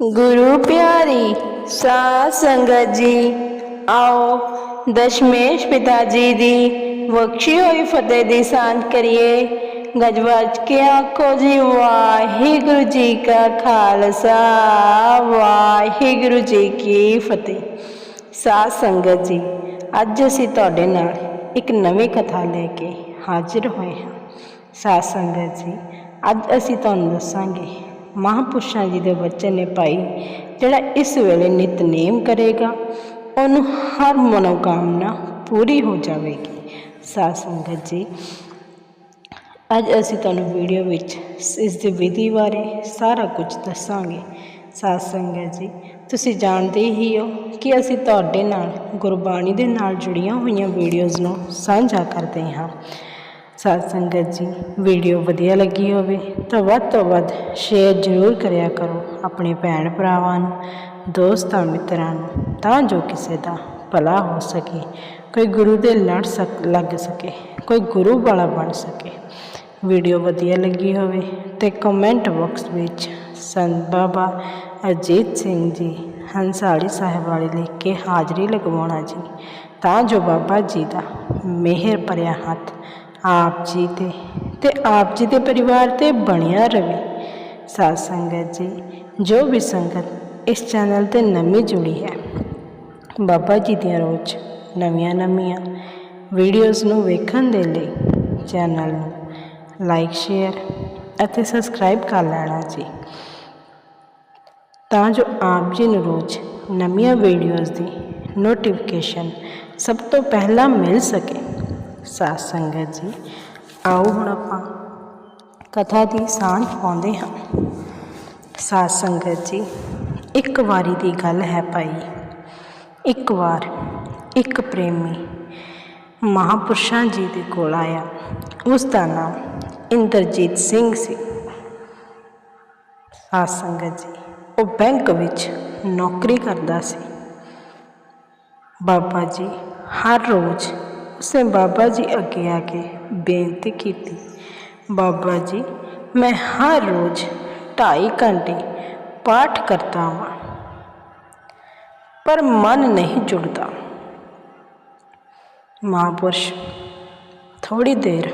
ਗੁਰੂ ਪਿਆਰੀ ਸਾਧ ਸੰਗਤ ਜੀ, ਆਓ ਦਸ਼ਮੇਸ਼ ਪਿਤਾ ਜੀ ਦੀ ਬਖਸ਼ੀ ਹੋਈ ਫਤਿਹ ਦੀ ਸਾਂਝ ਕਰੀਏ। ਗਜਵਾਜ ਕੇ ਆਖੋ ਜੀ, ਵਾਹਿਗੁਰੂ ਜੀ ਕਾ ਖਾਲਸਾ, ਵਾਹਿਗੁਰੂ ਜੀ ਕੀ ਫਤਿਹ। ਸਾਧ ਸੰਗਤ ਜੀ, ਅੱਜ ਅਸੀਂ ਤੁਹਾਡੇ ਨਾਲ ਇੱਕ ਨਵੀਂ ਕਥਾ ਲੈ ਕੇ ਹਾਜ਼ਰ ਹੋਏ ਹਾਂ। ਸਾਧ ਸੰਗਤ ਜੀ, ਅੱਜ ਅਸੀਂ ਤੁਹਾਨੂੰ ਦੱਸਾਂਗੇ ਮਹਾਂਪੁਰਸ਼ਾਂ ਜੀ ਦੇ ਬੱਚੇ ਨੇ ਭਾਈ, ਜਿਹੜਾ ਇਸ ਵੇਲੇ ਨਿਤਨੇਮ ਕਰੇਗਾ, ਉਹਨੂੰ ਹਰ ਮਨੋਕਾਮਨਾ ਪੂਰੀ ਹੋ ਜਾਵੇਗੀ। ਸਾਧ ਸੰਗਤ ਜੀ, ਅੱਜ ਅਸੀਂ ਤੁਹਾਨੂੰ ਵੀਡੀਓ ਵਿੱਚ ਇਸ ਦੀ ਵਿਧੀ ਬਾਰੇ ਸਾਰਾ ਕੁਝ ਦੱਸਾਂਗੇ। ਸਾਧ ਸੰਗਤ ਜੀ, ਤੁਸੀਂ ਜਾਣਦੇ ਹੀ ਹੋ ਕਿ ਅਸੀਂ ਤੁਹਾਡੇ ਨਾਲ ਗੁਰਬਾਣੀ ਦੇ ਨਾਲ ਜੁੜੀਆਂ ਹੋਈਆਂ ਵੀਡੀਓਜ਼ ਨੂੰ ਸਾਂਝਾ ਕਰਦੇ ਹਾਂ। ਸਾਧ ਸੰਗਤ ਜੀ ਵੀਡੀਓ ਵਧੀਆ ਲੱਗੀ ਹੋਵੇ ਤਾਂ ਵੱਧ ਤੋਂ ਵੱਧ ਸ਼ੇਅਰ ਜ਼ਰੂਰ ਕਰਿਆ ਕਰੋ ਆਪਣੇ ਭੈਣ ਭਰਾਵਾਂ ਨੂੰ, ਦੋਸਤਾਂ ਮਿੱਤਰਾਂ ਨੂੰ, ਤਾਂ ਜੋ ਕਿਸੇ ਦਾ ਭਲਾ ਹੋ ਸਕੇ, ਕੋਈ ਗੁਰੂ ਦੇ ਲੜ ਸਕ, ਲੱਗ ਸਕੇ, ਕੋਈ ਗੁਰੂ ਵਾਲਾ ਬਣ ਸਕੇ। ਵੀਡੀਓ ਵਧੀਆ ਲੱਗੀ ਹੋਵੇ ਤੇ ਕਮੈਂਟ ਬਾਕਸ ਵਿੱਚ ਸੰਤ ਬਾਬਾ ਅਜੀਤ ਸਿੰਘ ਜੀ, ਹੰਸਾਲੀ ਸਾਹਿਬ ਵਾਲੇ ਲਿਖ ਕੇ ਹਾਜ਼ਰੀ ਲਗਵਾਉਣਾ ਜੀ, ਤਾਂ ਜੋ ਬਾਬਾ ਜੀ ਦਾ ਮਿਹਰ ਭਰਿਆ ਹੱਥ ਆਪ ਜੀ ਤੇ ਤੇ ਆਪ ਜੀ ਦੇ ਪਰਿਵਾਰ ਤੇ ਬਣਿਆ ਰਵੇ। ਸਾਧ ਸੰਗਤ ਜੀ, ਜੋ ਵੀ ਸੰਗਤ ਇਸ ਚੈਨਲ ਤੇ ਨਵੀਂ ਜੁੜੀ ਹੈ, ਬਾਬਾ ਜੀ ਦੀਆਂ ਰੋਜ਼ ਨਵੀਆਂ ਨਵੀਆਂ ਵੀਡੀਓਜ਼ ਨੂੰ ਵੇਖਣ ਦੇ ਲਈ ਚੈਨਲ ਨੂੰ ਲਾਈਕ ਸ਼ੇਅਰ ਅਤੇ ਸਬਸਕ੍ਰਾਈਬ ਕਰ ਲੈਣਾ ਜੀ। ਤਾਂ ਜੋ ਆਪ ਜੀ ਨੂੰ ਰੋਜ਼ ਨਵੀਆਂ ਵੀਡੀਓਜ਼ ਦੀ ਨੋਟੀਫਿਕੇਸ਼ਨ ਸਭ ਤੋਂ ਪਹਿਲਾਂ ਮਿਲ ਸਕੇ। ਸਾਧ ਸੰਗਤ ਜੀ। ਆਓ ਹੁਣ ਆਪਾਂ ਕਥਾ ਦੀ ਸਾਂਝ ਪਾਉਂਦੇ ਹਾਂ। ਸਾਧ ਸੰਗਤ ਜੀ, ਇੱਕ ਵਾਰੀ ਦੀ ਗੱਲ ਹੈ ਭਾਈ। ਇੱਕ ਵਾਰ, ਇੱਕ ਪ੍ਰੇਮੀ ਮਹਾਪੁਰਸ਼ਾਂ ਜੀ ਦੇ ਕੋਲ ਆਇਆ। ਉਸ ਦਾ ਨਾਮ ਇੰਦਰਜੀਤ ਸਿੰਘ ਸੀ। ਸਾਧ ਸੰਗਤ ਜੀ, ਉਹ ਬੈਂਕ ਵਿੱਚ ਨੌਕਰੀ ਕਰਦਾ ਸੀ। ਬਾਬਾ ਜੀ, ਹਰ ਰੋਜ਼ ਉਸਨੇ ਬਾਬਾ ਜੀ ਅੱਗੇ ਆ ਕੇ ਬੇਨਤੀ ਕੀਤੀ, ਬਾਬਾ ਜੀ, ਮੈਂ ਹਰ ਰੋਜ਼ 2.5 ਘੰਟੇ ਪਾਠ ਕਰਦਾ ਹਾਂ ਪਰ ਮਨ ਨਹੀਂ ਜੁੜਦਾ। ਮਹਾਪੁਰਸ਼ ਥੋੜੀ ਦੇਰ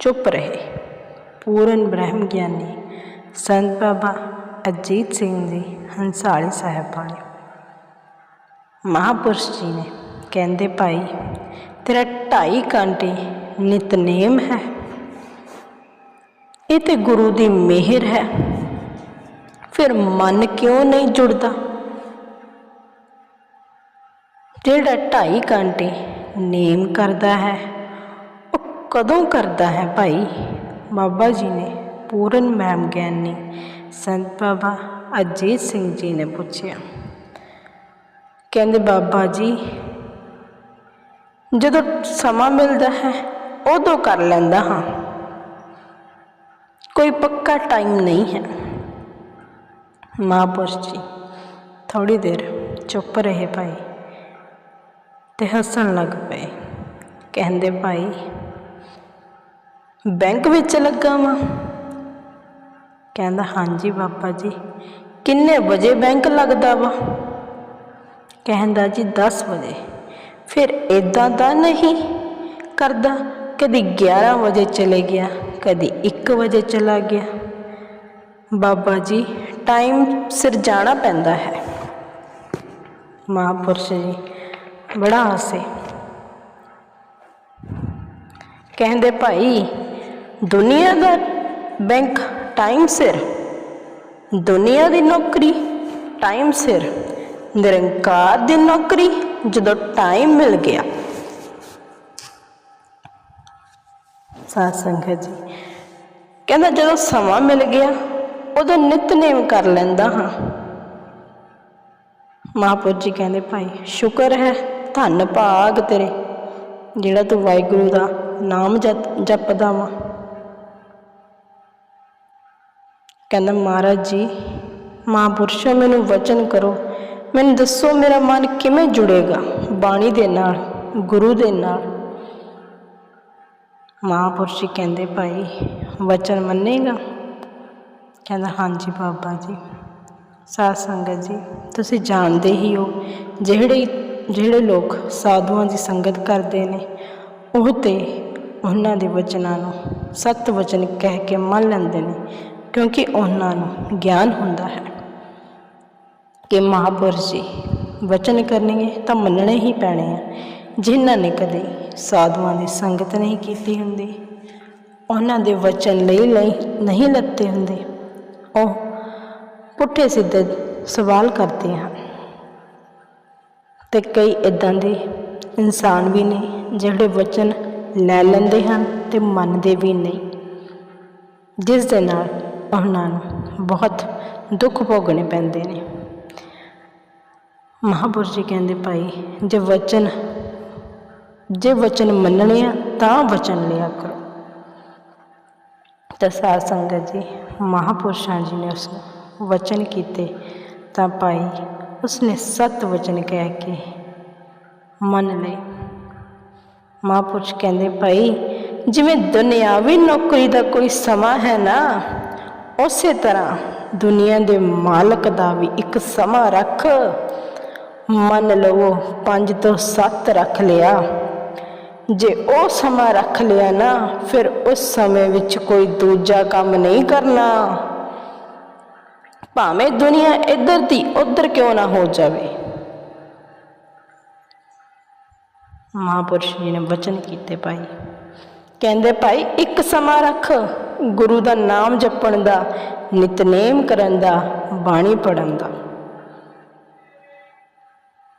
ਚੁੱਪ ਰਹੇ। ਪੂਰਨ ਬ੍ਰਹਮ ਗਿਆਨੀ ਸੰਤ ਬਾਬਾ ਅਜੀਤ ਸਿੰਘ ਜੀ ਹੰਸਾਲੀ ਸਾਹਿਬ ਵਾਲੇ ਮਹਾਪੁਰਸ਼ ਜੀ ਨੇ ਕਹਿੰਦੇ, ਭਾਈ ਤੇਰਾ ਢਾਈ ਘੰਟੇ ਨਿਤਨੇਮ ਹੈ। ਇਹ ਤੇ ਗੁਰੂ ਦੀ ਮਿਹਰ ਹੈ। ਫਿਰ ਮਨ ਕਿਉਂ ਨਹੀਂ ਜੁੜਦਾ? ਜਿਹੜਾ ਢਾਈ ਘੰਟੇ ਨੇਮ ਕਰਦਾ ਹੈ, ਉਹ ਕਦੋਂ ਕਰਦਾ ਹੈ ਭਾਈ? ਬਾਬਾ ਜੀ ਨੇ ਪੂਰਨ ਮਹਿਮ ਗਿਆਨੀ ਸੰਤ ਬਾਬਾ ਅਜੀਤ ਸਿੰਘ ਜੀ ਨੇ ਪੁੱਛਿਆ। ਕਹਿੰਦੇ, ਬਾਬਾ ਜੀ ਜਦੋਂ ਸਮਾਂ ਮਿਲਦਾ ਹੈ, ਉਦੋਂ ਕਰ ਲੈਂਦਾ ਹਾਂ। ਕੋਈ ਪੱਕਾ ਟਾਈਮ ਨਹੀਂ ਹੈ। ਮਹਾਂਪੁਰਸ਼ ਜੀ ਥੋੜੀ ਦੇਰ ਚੁੱਪ ਰਹੇ ਭਾਈ ਤੇ ਹੱਸਣ ਲੱਗ ਪਏ। ਕਹਿੰਦੇ, ਭਾਈ, ਬੈਂਕ ਵਿੱਚ ਲੱਗਾ ਵਾਂ? ਕਹਿੰਦਾ, ਹਾਂਜੀ ਬਾਬਾ ਜੀ, ਕਿੰਨੇ ਵਜੇ ਬੈਂਕ ਲੱਗਦਾ ਵਾ? ਕਹਿੰਦਾ, ਜੀ 10 ਵਜੇ। ਫਿਰ ਇਦਾਂ ਦਾ ਨਹੀਂ ਕਰਦਾ। ਕਦੀ 11 ਵਜੇ ਚਲੇ ਗਿਆ, ਕਦੀ 1 ਵਜੇ ਚਲਾ ਗਿਆ। ਬਾਬਾ ਜੀ ਟਾਈਮ ਸਿਰ ਜਾਣਾ ਪੈਂਦਾ ਹੈ। ਮਹਾਂਪੁਰਸ਼ ਜੀ, ਬੜਾ ਹੱਸੇ। ਕਹਿੰਦੇ, ਭਾਈ, ਦੁਨੀਆ ਦਾ ਬੈਂਕ ਟਾਈਮ ਸਿਰ, ਦੁਨੀਆ ਦੀ ਨੌਕਰੀ ਟਾਈਮ ਸਿਰ, ਨਿਰੰਕਾਰ ਦੀ ਨੌਕਰੀ ਜਦੋਂ ਟਾਈਮ ਮਿਲ ਗਿਆ। ਸਾਧ ਸੰਗਤ ਜੀ, ਕਹਿੰਦਾ ਜਦੋਂ ਸਮਾਂ ਮਿਲ ਗਿਆ, ਉਦੋਂ ਨਿਤਨੇਮ ਕਰ ਲੈਂਦਾ ਹਾਂ। ਮਹਾਪੁਰ ਜੀ ਕਹਿੰਦੇ, ਭਾਈ, ਸ਼ੁਕਰ ਹੈ, ਧੰਨ ਭਾਗ ਤੇਰੇ, ਜਿਹੜਾ ਤੂੰ ਵਾਹਿਗੁਰੂ ਦਾ ਨਾਮ ਜਪਦਾ ਵਾ। ਕਹਿੰਦਾ, ਮਹਾਰਾਜ ਜੀ, ਮਹਾਂਪੁਰਸ਼ੋ, ਮੈਨੂੰ ਵਚਨ ਕਰੋ ਮੈਨੂੰ ਦੱਸੋ, ਮੇਰਾ ਮਨ ਕਿਵੇਂ ਜੁੜੇਗਾ? ਬਾਣੀ ਦੇ ਨਾਲ, ਗੁਰੂ ਦੇ ਨਾਲ। ਮਹਾਂਪੁਰਸ਼ ਜੀ ਕਹਿੰਦੇ, ਭਾਈ, ਵਚਨ ਮੰਨੇਗਾ? ਕਹਿੰਦਾ, ਹਾਂਜੀ ਬਾਬਾ ਜੀ, ਸਾਧ ਸੰਗਤ ਜੀ, ਤੁਸੀਂ ਜਾਣਦੇ ਹੀ ਹੋ, ਜਿਹੜੇ ਜਿਹੜੇ ਲੋਕ ਸਾਧੂਆਂ ਦੀ ਸੰਗਤ ਕਰਦੇ ਨੇ, ਉਹ ਤੇ ਉਹਨਾਂ ਦੇ ਵਚਨਾਂ ਨੂੰ ਸਤ ਵਚਨ ਕਹਿ ਕੇ ਮੰਨ ਲੈਂਦੇ ਨੇ, ਕਿਉਂਕਿ ਉਹਨਾਂ ਨੂੰ ਗਿਆਨ ਹੁੰਦਾ ਹੈ। ਕਿ ਮਹਾਪੁਰਸ਼ ਜੀ, ਵਚਨ ਕਰਨਗੇ ਤਾਂ ਮੰਨਣੇ ਹੀ ਪੈਣੇ ਆ। ਜਿਨ੍ਹਾਂ ਨੇ ਕਦੇ ਸਾਧੂਆਂ ਦੀ ਸੰਗਤ ਨਹੀਂ ਕੀਤੀ ਹੁੰਦੀ, ਉਹਨਾਂ ਦੇ ਵਚਨ ਲਈ ਲਈ ਨਹੀਂ ਲੱਤੇ ਹੁੰਦੇ। ਉਹ ਪੁੱਠੇ ਸਿੱਧੇ ਸਵਾਲ ਕਰਦੇ ਹਨ। ਤੇ ਕਈ ਇਦਾਂ ਦੇ ਇਨਸਾਨ ਵੀ ਨੇ ਜਿਹੜੇ ਵਚਨ ਲੈ ਲੈਂਦੇ ਹਨ ਤੇ ਮੰਨਦੇ ਵੀ ਨਹੀਂ ਜਿਸ ਦੇ ਨਾਲ ਉਹਨਾਂ ਨੂੰ ਬਹੁਤ ਦੁੱਖ ਭੋਗਣੇ ਪੈਂਦੇ ਨੇ। ਮਹਾਪੁਰਸ਼ ਜੀ ਕਹਿੰਦੇ ਭਾਈ, ਜੇ ਵਚਨ ਜੇ ਵਚਨ ਮੰਨਣੇ ਆ, ਤਾਂ ਵਚਨ ਲਿਆ ਕਰੋ। ਤਾਂ ਸਾਧ ਸੰਗਤ ਜੀ, ਮਹਾਪੁਰਸ਼ਾਂ ਜੀ ਨੇ ਉਸ ਵਚਨ ਕੀਤੇ, ਤਾਂ ਭਾਈ ਉਸਨੇ ਸਤ ਵਚਨ ਕਹਿ ਕੇ ਮੰਨ ਲਏ। ਮਹਾਪੁਰਸ਼ ਕਹਿੰਦੇ ਭਾਈ, ਜਿਵੇਂ ਦੁਨਿਆਵੀ ਨੌਕਰੀ ਦਾ ਕੋਈ ਸਮਾਂ ਹੈ ਨਾ, ਉਸੇ ਤਰ੍ਹਾਂ ਦੁਨੀਆ ਦੇ ਮਾਲਕ ਦਾ ਵੀ ਇੱਕ ਸਮਾਂ ਰੱਖ। ਮੰਨ ਲਵੋ 5 ਤੋਂ 7 ਰੱਖ ਲਿਆ। ਜੇ ਉਹ ਸਮਾਂ ਰੱਖ ਲਿਆ ਨਾ, ਫਿਰ ਉਸ ਸਮੇਂ ਵਿੱਚ ਕੋਈ ਦੂਜਾ ਕੰਮ ਨਹੀਂ ਕਰਨਾ। ਭਾਵੇਂ ਦੁਨੀਆ ਇੱਧਰ ਦੀ ਉੱਧਰ ਕਿਉਂ ਨਾ ਹੋ ਜਾਵੇ। ਮਹਾਪੁਰਸ਼ ਜੀ ਨੇ ਵਚਨ ਕੀਤੇ ਭਾਈ। ਕਹਿੰਦੇ, ਭਾਈ, ਇੱਕ ਸਮਾਂ ਰੱਖ। ਗੁਰੂ ਦਾ ਨਾਮ ਜਪਣ ਦਾ, ਨਿਤਨੇਮ ਕਰਨ ਦਾ, ਬਾਣੀ ਪੜਨ ਦਾ।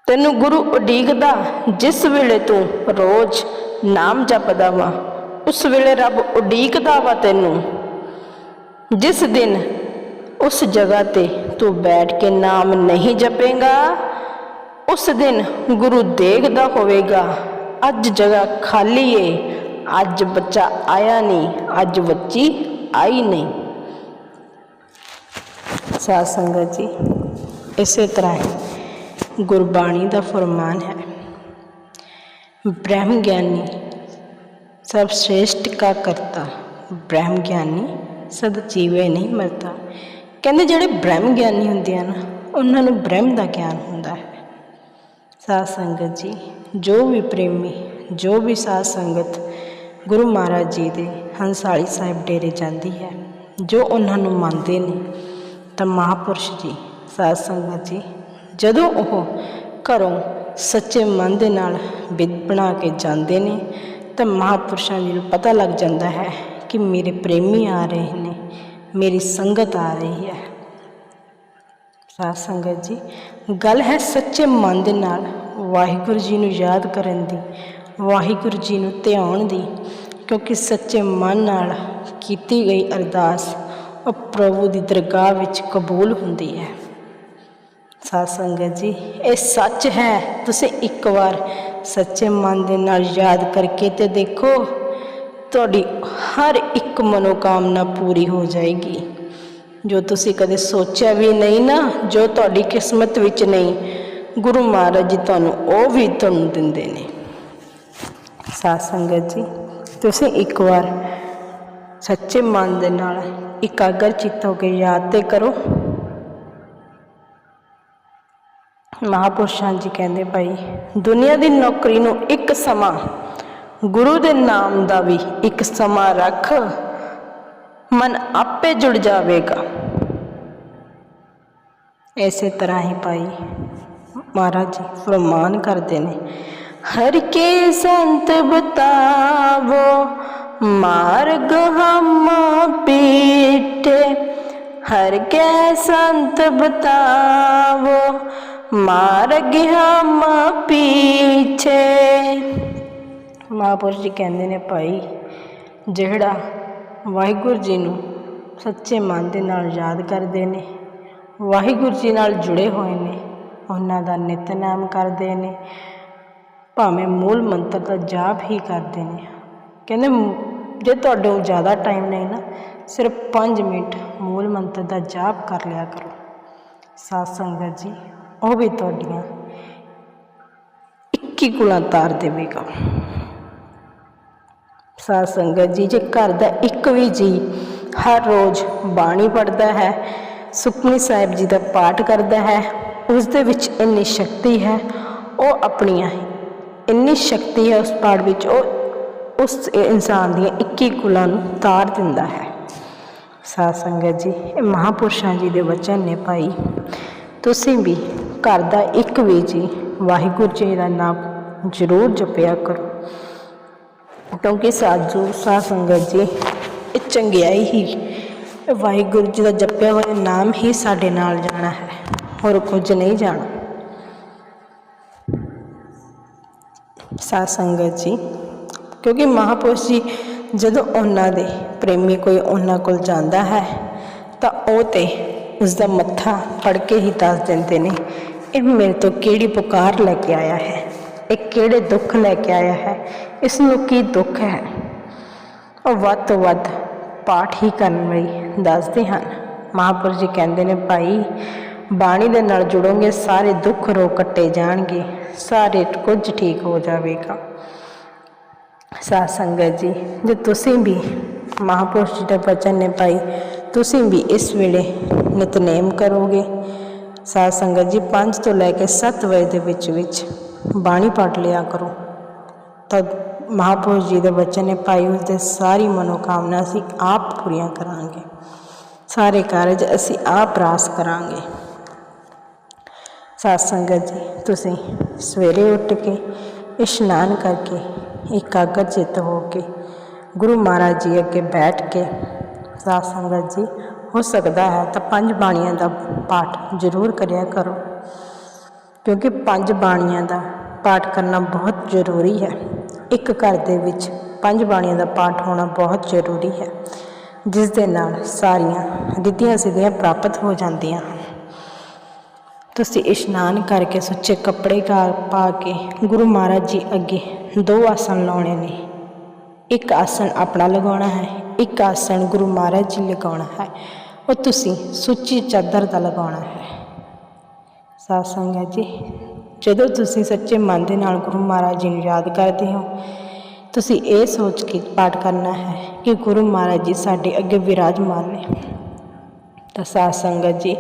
ਤੈਨੂੰ ਗੁਰੂ ਉਡੀਕਦਾ, ਜਿਸ ਵੇਲੇ ਤੂੰ ਰੋਜ਼ ਨਾਮ ਜਪਦਾ ਵਾ, ਉਸ ਵੇਲੇ ਰੱਬ ਉਡੀਕਦਾ ਵਾ ਤੈਨੂੰ। ਜਿਸ ਦਿਨ ਉਸ ਜਗ੍ਹਾ ਤੇ ਤੂੰ ਬੈਠ ਕੇ ਨਾਮ ਨਹੀਂ ਜਪੇਗਾ, ਉਸ ਦਿਨ ਗੁਰੂ ਦੇਖਦਾ ਹੋਵੇਗਾ, ਅੱਜ ਜਗ੍ਹਾ ਖਾਲੀ ਏ, ਅੱਜ ਬੱਚਾ ਆਇਆ ਨਹੀਂ, ਅੱਜ ਬੱਚੀ ਆਈ ਨਹੀਂ। ਸਾਧ ਸੰਗਤ ਜੀ, ਇਸੇ ਤਰ੍ਹਾਂ ਗੁਰਬਾਣੀ ਦਾ ਫਰਮਾਨ ਹੈ। ਬ੍ਰਹਮ ਗਿਆਨੀ ਸਭ ਸ੍ਰੇਸ਼ਟ ਕਾ ਕਰਤਾ। ਬ੍ਰਹਮ ਗਿਆਨੀ ਸਦ ਜੀਵੇ ਨਹੀਂ ਮਰਦਾ ਕਹਿੰਦੇ ਜਿਹੜੇ ਬ੍ਰਹਮ ਗਿਆਨੀ ਹੁੰਦੇ ਹਨ, ਉਹਨਾਂ ਨੂੰ ਬ੍ਰਹਮ ਦਾ ਗਿਆਨ ਹੁੰਦਾ ਹੈ। ਸਾਧ ਸੰਗਤ ਜੀ, ਜੋ ਵੀ ਪ੍ਰੇਮੀ, ਜੋ ਵੀ ਸਾਧ ਸੰਗਤ ਗੁਰੂ ਮਹਾਰਾਜ ਜੀ ਦੇ ਹੰਸਾਲੀ ਸਾਹਿਬ ਡੇਰੇ ਜਾਂਦੀ ਹੈ, ਜੋ ਉਹਨਾਂ ਨੂੰ ਮੰਨਦੇ ਨੇ, ਤਾਂ ਮਹਾਪੁਰਸ਼ ਜੀ, ਸਾਧ ਸੰਗਤ ਜੀ ਜਦੋਂ ਉਹ ਘਰੋਂ ਸੱਚੇ ਮਨ ਦੇ ਨਾਲ ਬਿਦ ਬਣਾ ਕੇ ਜਾਂਦੇ ਨੇ, ਤਾਂ ਮਹਾਪੁਰਸ਼ਾਂ ਜੀ ਨੂੰ ਪਤਾ ਲੱਗ ਜਾਂਦਾ ਹੈ ਕਿ ਮੇਰੇ ਪ੍ਰੇਮੀ ਆ ਰਹੇ ਨੇ, ਮੇਰੀ ਸੰਗਤ ਆ ਰਹੀ ਹੈ। ਸਾਧ ਸੰਗਤ ਜੀ, ਗੱਲ ਹੈ ਸੱਚੇ ਮਨ ਦੇ ਨਾਲ ਵਾਹਿਗੁਰੂ ਜੀ ਨੂੰ ਯਾਦ ਕਰਨ ਦੀ, ਵਾਹਿਗੁਰੂ ਜੀ ਨੂੰ ਧਿਆਉਣ ਦੀ, ਕਿਉਂਕਿ ਸੱਚੇ ਮਨ ਨਾਲ ਕੀਤੀ ਗਈ ਅਰਦਾਸ ਉਹ ਪ੍ਰਭੂ ਦੀ ਦਰਗਾਹ ਵਿੱਚ ਕਬੂਲ ਹੁੰਦੀ ਹੈ। ਸਾਧ ਸੰਗਤ ਜੀ, ਇਹ ਸੱਚ ਹੈ। ਤੁਸੀਂ ਇੱਕ ਵਾਰ ਸੱਚੇ ਮਨ ਦੇ ਨਾਲ ਯਾਦ ਕਰਕੇ ਤੇ ਦੇਖੋ, ਤੁਹਾਡੀ ਹਰ ਇੱਕ ਮਨੋਕਾਮਨਾ ਪੂਰੀ ਹੋ ਜਾਏਗੀ। ਜੋ ਤੁਸੀਂ ਕਦੇ ਸੋਚਿਆ ਵੀ ਨਹੀਂ ਨਾ, ਜੋ ਤੁਹਾਡੀ ਕਿਸਮਤ ਵਿੱਚ ਨਹੀਂ, ਗੁਰੂ ਮਹਾਰਾਜ ਜੀ ਤੁਹਾਨੂੰ ਉਹ ਵੀ ਤੁਹਾਨੂੰ ਦਿੰਦੇ ਨੇ। ਸਾਧ ਸੰਗਤ ਜੀ, ਤੁਸੀਂ ਇੱਕ ਵਾਰ ਸੱਚੇ ਮਨ ਦੇ ਨਾਲ ਇਕਾਗਰ ਚਿੱਤ ਹੋ ਕੇ ਯਾਦ ਤੇ ਕਰੋ। ਮਹਾਪੁਰਸ਼ਾਂ ਜੀ ਕਹਿੰਦੇ ਭਾਈ, ਦੁਨੀਆ ਦੀ ਨੌਕਰੀ ਨੂੰ ਇੱਕ ਸਮਾਂ, ਗੁਰੂ ਦੇ ਨਾਮ ਦਾ ਵੀ ਇੱਕ ਸਮਾਂ ਰੱਖ, ਮਨ ਆਪੇ ਜੁੜ ਜਾਵੇਗਾ। ਇਸੇ ਤਰ੍ਹਾਂ ਹੀ ਭਾਈ, ਮਹਾਰਾਜ ਜੀ ਫਰਮਾਨ ਕਰਦੇ ਨੇ, ਹਰ ਕੇ ਸੰਤ ਬਤਾਵੋ, ਮਾਰਗ ਹਮ ਪੀਠੇ, ਹਰ ਕੇ ਸੰਤ ਬਤਾਵੋ ਮਾਰਗ ਹਮ ਪੀਛੇ। ਮਹਾਪੁਰਸ਼ ਜੀ ਕਹਿੰਦੇ ਨੇ, ਭਾਈ, ਜਿਹੜਾ ਵਾਹਿਗੁਰੂ ਜੀ ਨੂੰ ਸੱਚੇ ਮਨ ਦੇ ਨਾਲ ਯਾਦ ਕਰਦੇ ਨੇ, ਵਾਹਿਗੁਰੂ ਜੀ ਨਾਲ ਜੁੜੇ ਹੋਏ ਨੇ, ਉਹਨਾਂ ਦਾ ਨਿਤਨਾਮ ਕਰਦੇ ਨੇ, ਭਾਵੇਂ ਮੂਲ ਮੰਤਰ ਦਾ ਜਾਪ ਹੀ ਕਰਦੇ ਨੇ। ਕਹਿੰਦੇ, ਜੇ ਤੁਹਾਡੇ ਕੋਲ ਜ਼ਿਆਦਾ ਟਾਈਮ ਨਹੀਂ ਨਾ, ਸਿਰਫ 5 ਮਿੰਟ ਮੂਲ ਮੰਤਰ ਦਾ ਜਾਪ ਕਰ ਲਿਆ ਕਰੋ। ਸਾਧ ਸੰਗਤ ਜੀ ਉਹ ਵੀ ਤੁਹਾਡੀਆਂ। 21 ਗੁਣਾ ਤਾਰ ਦੇਵੇਗਾ। ਸਾਧ ਸੰਗਤ ਜੀ, ਜੇ ਘਰ ਦਾ ਇੱਕ ਵੀ ਜੀ ਹਰ ਰੋਜ਼ ਬਾਣੀ ਪੜਦਾ ਹੈ, ਸੁਖਮਨੀ ਸਾਹਿਬ ਜੀ ਦਾ ਪਾਠ ਕਰਦਾ ਹੈ, ਉਸ ਦੇ ਵਿੱਚ ਇੰਨੀ ਸ਼ਕਤੀ ਹੈ, ਉਹ ਆਪਣੀਆਂ ਇੰਨੀ ਸ਼ਕਤੀ ਹੈ ਉਸ ਪਾਠ ਵਿੱਚ, ਉਹ ਉਸ ਇਨਸਾਨ ਦੀਆਂ 21 ਕੁਲਾਂ ਨੂੰ ਤਾਰ ਦਿੰਦਾ ਹੈ। ਸਾਧ ਸੰਗਤ ਜੀ, ਇਹ ਮਹਾਪੁਰਸ਼ਾਂ ਜੀ ਦੇ ਵਚਨ ਨੇ ਭਾਈ। ਤੁਸੀਂ ਵੀ ਘਰ ਦਾ ਇੱਕ ਵੀ ਜੀ, ਵਾਹਿਗੁਰੂ ਜੀ ਦਾ ਨਾਮ ਜ਼ਰੂਰ ਜਪਿਆ ਕਰੋ। ਕਿਉਂਕਿ ਸਾਜੂ ਸਾਧ ਸੰਗਤ ਜੀ, ਇਹ ਚੰਗਿਆਈ ਹੀ ਵਾਹਿਗੁਰੂ ਜੀ ਦਾ ਜਪਿਆ ਹੋਇਆ ਨਾਮ ਹੀ ਸਾਡੇ ਨਾਲ ਜਾਣਾ ਹੈ, ਹੋਰ ਕੁਝ ਨਹੀਂ ਜਾਣਾ। ਸਾਧ ਸੰਗਤ ਜੀ, ਕਿਉਂਕਿ ਮਹਾਪੁਰਸ਼ ਜੀ, ਜਦੋਂ ਉਹਨਾਂ ਦੇ ਪ੍ਰੇਮੀ ਕੋਈ ਉਹਨਾਂ ਕੋਲ ਜਾਂਦਾ ਹੈ, ਤਾਂ ਉਹ ਤੇ ਉਸ ਦਾ ਮੱਥਾ ਫੜ ਕੇ ਹੀ ਦੱਸ ਦਿੰਦੇ ਨੇ, ਇਹ ਮੇਰੇ ਤੋਂ ਕਿਹੜੀ ਪੁਕਾਰ ਲੈ ਕੇ ਆਇਆ ਹੈ? ਇਹ ਕਿਹੜੇ ਦੁੱਖ ਲੈ ਕੇ ਆਇਆ ਹੈ? ਇਸ ਨੂੰ ਕੀ ਦੁੱਖ ਹੈ? ਉਹ ਵੱਧ ਤੋਂ ਵੱਧ ਪਾਠ ਹੀ ਕਰਨ ਲਈ ਦੱਸਦੇ ਹਨ। ਮਹਾਪੁਰਸ਼ ਜੀ ਕਹਿੰਦੇ ਨੇ, ਭਾਈ, ਬਾਣੀ ਦੇ ਨਾਲ ਜੁੜੋਗੇ, ਸਾਰੇ ਦੁੱਖ ਰੋ ਕੱਟੇ ਜਾਣਗੇ, ਸਾਰੇ ਕੁਝ ਠੀਕ ਹੋ ਜਾਵੇਗਾ। ਸਾਧ ਸੰਗਤ ਜੀ, ਜੇ ਤੁਸੀਂ ਵੀ ਮਹਾਪੁਰਸ਼ ਜੀ ਦੇ ਵਚਨ ਨੇ, ਭਾਈ ਤੁਸੀਂ ਵੀ ਇਸ ਵੇਲੇ ਨਿਤਨੇਮ ਕਰੋਗੇ। ਸਾਧ ਸੰਗਤ ਜੀ 5 ਤੋਂ ਲੈ ਕੇ 7 ਵਜੇ ਦੇ ਵਿੱਚ ਵਿੱਚ ਬਾਣੀ ਪਾਠ ਲਿਆ ਕਰੋ। ਤਾਂ ਮਹਾਪੁਰਸ਼ ਜੀ ਦੇ ਬਚਨ ਨੇ ਭਾਈ ਉਸ ਦੇ ਸਾਰੀ ਮਨੋਕਾਮਨਾ ਅਸੀਂ ਆਪ ਪੂਰੀਆਂ ਕਰਾਂਗੇ। ਸਾਰੇ ਕਾਰਜ ਅਸੀਂ ਆਪ ਰਾਸ ਕਰਾਂਗੇ। ਸਾਧ ਸੰਗਤ ਜੀ, ਤੁਸੀਂ ਸਵੇਰੇ ਉੱਠ ਕੇ ਇਸ਼ਨਾਨ ਕਰਕੇ ਇਕਾਗਰ ਚਿੱਤ ਹੋ ਕੇ ਗੁਰੂ ਮਹਾਰਾਜ ਜੀ ਅੱਗੇ ਬੈਠ ਕੇ ਸਾਧ ਸੰਗਤ ਜੀ, ਹੋ ਸਕਦਾ ਹੈ ਤਾਂ ਪੰਜ ਬਾਣੀਆਂ ਦਾ ਪਾਠ ਜ਼ਰੂਰ ਕਰਿਆ ਕਰੋ। ਕਿਉਂਕਿ ਪੰਜ ਬਾਣੀਆਂ ਦਾ ਪਾਠ ਕਰਨਾ ਬਹੁਤ ਜ਼ਰੂਰੀ ਹੈ। ਇੱਕ ਘਰ ਦੇ ਵਿੱਚ ਪੰਜ ਬਾਣੀਆਂ ਦਾ ਪਾਠ ਹੋਣਾ ਬਹੁਤ ਜ਼ਰੂਰੀ ਹੈ, ਜਿਸ ਦੇ ਨਾਲ ਸਾਰੀਆਂ ਰਿੱਧੀਆਂ ਸਿੱਧੀਆਂ ਪ੍ਰਾਪਤ ਹੋ ਜਾਂਦੀਆਂ ਹਨ। ਤੁਸੀਂ ਇਸ਼ਨਾਨ ਕਰਕੇ ਸੁੱਚੇ ਕੱਪੜੇ ਘਰ ਪਾ ਕੇ ਗੁਰੂ ਮਹਾਰਾਜ ਜੀ ਅੱਗੇ ਦੋ ਆਸਣ ਲਾਉਣੇ ਨੇ। ਇੱਕ ਆਸਣ ਆਪਣਾ ਲਗਾਉਣਾ ਹੈ ਇੱਕ ਆਸਣ ਗੁਰੂ ਮਹਾਰਾਜ ਜੀ ਲਗਾਉਣਾ ਹੈ। ਉਹ ਤੁਸੀਂ ਸੁੱਚੀ ਚਾਦਰ ਦਾ ਲਗਾਉਣਾ ਹੈ। ਸਾਧ ਸੰਗਤ ਜੀ, ਜਦੋਂ ਤੁਸੀਂ ਸੱਚੇ ਮਨ ਦੇ ਨਾਲ ਗੁਰੂ ਮਹਾਰਾਜ ਜੀ ਨੂੰ ਯਾਦ ਕਰਦੇ ਹੋ, ਤੁਸੀਂ ਇਹ ਸੋਚ ਕੇ ਪਾਠ ਕਰਨਾ ਹੈ ਕਿ ਗੁਰੂ ਮਹਾਰਾਜ ਜੀ ਸਾਡੇ ਅੱਗੇ ਵਿਰਾਜਮਾਨ ਨੇ। ਤਾਂ ਸਾਧ ਸੰਗਤ ਜੀ,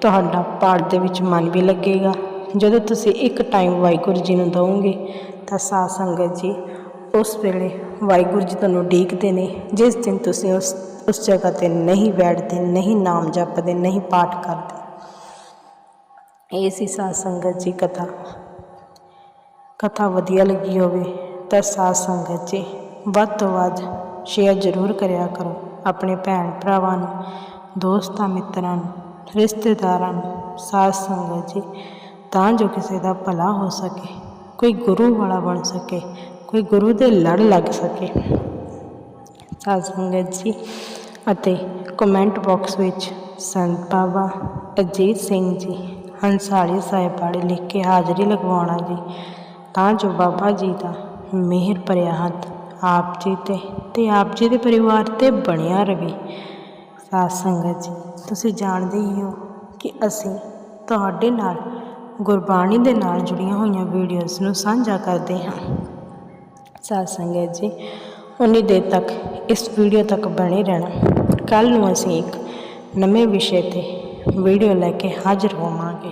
ਤੁਹਾਡਾ ਪਾਠ ਦੇ ਵਿੱਚ ਮਨ ਵੀ ਲੱਗੇਗਾ। ਜਦੋਂ ਤੁਸੀਂ ਇੱਕ ਟਾਈਮ ਵਾਹਿਗੁਰੂ ਜੀ ਨੂੰ ਦਵੋਗੇ ਤਾਂ ਸਾਧ ਸੰਗਤ ਜੀ ਉਸ ਵੇਲੇ ਵਾਹਿਗੁਰੂ ਜੀ ਤੁਹਾਨੂੰ ਉਡੀਕਦੇ ਨੇ। ਜਿਸ ਦਿਨ ਤੁਸੀਂ ਉਸ ਉਸ ਜਗ੍ਹਾ ਤੇ ਨਹੀਂ ਬੈਠਦੇ, ਨਹੀਂ ਨਾਮ ਜਪਦੇ, ਨਹੀਂ ਪਾਠ ਕਰਦੇ। ਇਹ ਸੀ ਸਾਧ ਸੰਗਤ ਜੀ ਕਥਾ। ਕਥਾ ਵਧੀਆ ਲੱਗੀ ਹੋਵੇ ਤਾਂ ਸਾਧ ਸੰਗਤ ਜੀ ਵੱਧ ਤੋਂ ਵੱਧ ਸ਼ੇਅਰ ਜ਼ਰੂਰ ਕਰਿਆ ਕਰੋ ਆਪਣੇ ਭੈਣ ਭਰਾਵਾਂ ਨੂੰ, ਦੋਸਤਾਂ, ਮਿੱਤਰਾਂ ਨੂੰ, ਰਿਸ਼ਤੇਦਾਰਾਂ ਨੂੰ। ਸਾਧ ਸੰਗਤ ਜੀ ਤਾਂ ਜੋ ਕਿਸੇ ਦਾ ਭਲਾ ਹੋ ਸਕੇ, ਕੋਈ ਗੁਰੂ ਵਾਲਾ ਬਣ ਸਕੇ ਕੋਈ ਗੁਰੂ ਦੇ ਲੜ ਲੱਗ ਸਕੇ। ਸਾਧ ਸੰਗਤ ਜੀ ਅਤੇ ਕਮੈਂਟ ਬਾਕਸ ਵਿੱਚ ਸੰਤ ਬਾਬਾ ਅਜੀਤ ਸਿੰਘ ਜੀ, ਹੰਸਾਲੀ ਸਾਹਿਬ ਵਾਲੇ ਲਿਖ ਕੇ ਹਾਜ਼ਰੀ ਲਗਵਾਉਣਾ ਜੀ, ਤਾਂ ਜੋ ਬਾਬਾ ਜੀ ਦਾ ਮਿਹਰ ਭਰਿਆ ਹੱਥ ਆਪ ਜੀ ਤੇ ਤੇ ਆਪ ਜੀ ਦੇ ਪਰਿਵਾਰ ਤੇ ਬਣਿਆ ਰਵੇ। ਸਾਧ ਸੰਗਤ ਜੀ, ਤੁਸੀਂ ਜਾਣਦੇ ਹੀ ਹੋ ਕਿ ਅਸੀਂ ਤੁਹਾਡੇ ਨਾਲ ਗੁਰਬਾਣੀ ਦੇ ਨਾਲ ਜੁੜੀਆਂ ਹੋਈਆਂ ਵੀਡੀਓਜ਼ ਨੂੰ ਸਾਂਝਾ ਕਰਦੇ ਹਾਂ। ਸਾਧ ਸੰਗਤ ਜੀ ਉਨੀ ਦੇਰ ਤੱਕ ਇਸ ਵੀਡੀਓ ਤੱਕ ਬਣੇ ਰਹਿਣਾ ਕੱਲ ਨੂੰ ਅਸੀਂ ਇੱਕ ਨਵੇਂ ਵਿਸ਼ੇ ਤੇ ਵੀਡੀਓ ਲੈ ਕੇ ਹਾਜ਼ਰ ਹੋਵਾਂਗੇ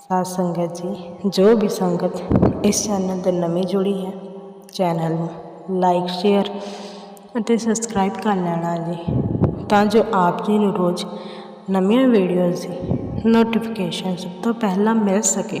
ਸਾਧ ਸੰਗਤ ਜੀ ਜੋ ਵੀ ਸੰਗਤ ਇਸ ਚੈਨਲ ਤੇ ਨਵੀਂ ਜੁੜੀ ਹੈ ਚੈਨਲ ਨੂੰ ਲਾਈਕ ਸ਼ੇਅਰ ਅਤੇ ਸਬਸਕ੍ਰਾਈਬ ਕਰ ਲੈਣਾ ਜੀ ਤਾਂ ਜੋ ਆਪ ਜੀ ਨੂੰ ਰੋਜ਼ ਨਵੀਆਂ ਵੀਡੀਓਜ਼ ਦੀ ਨੋਟੀਫਿਕੇਸ਼ਨ ਸਭ ਤੋਂ ਪਹਿਲਾਂ ਮਿਲ ਸਕੇ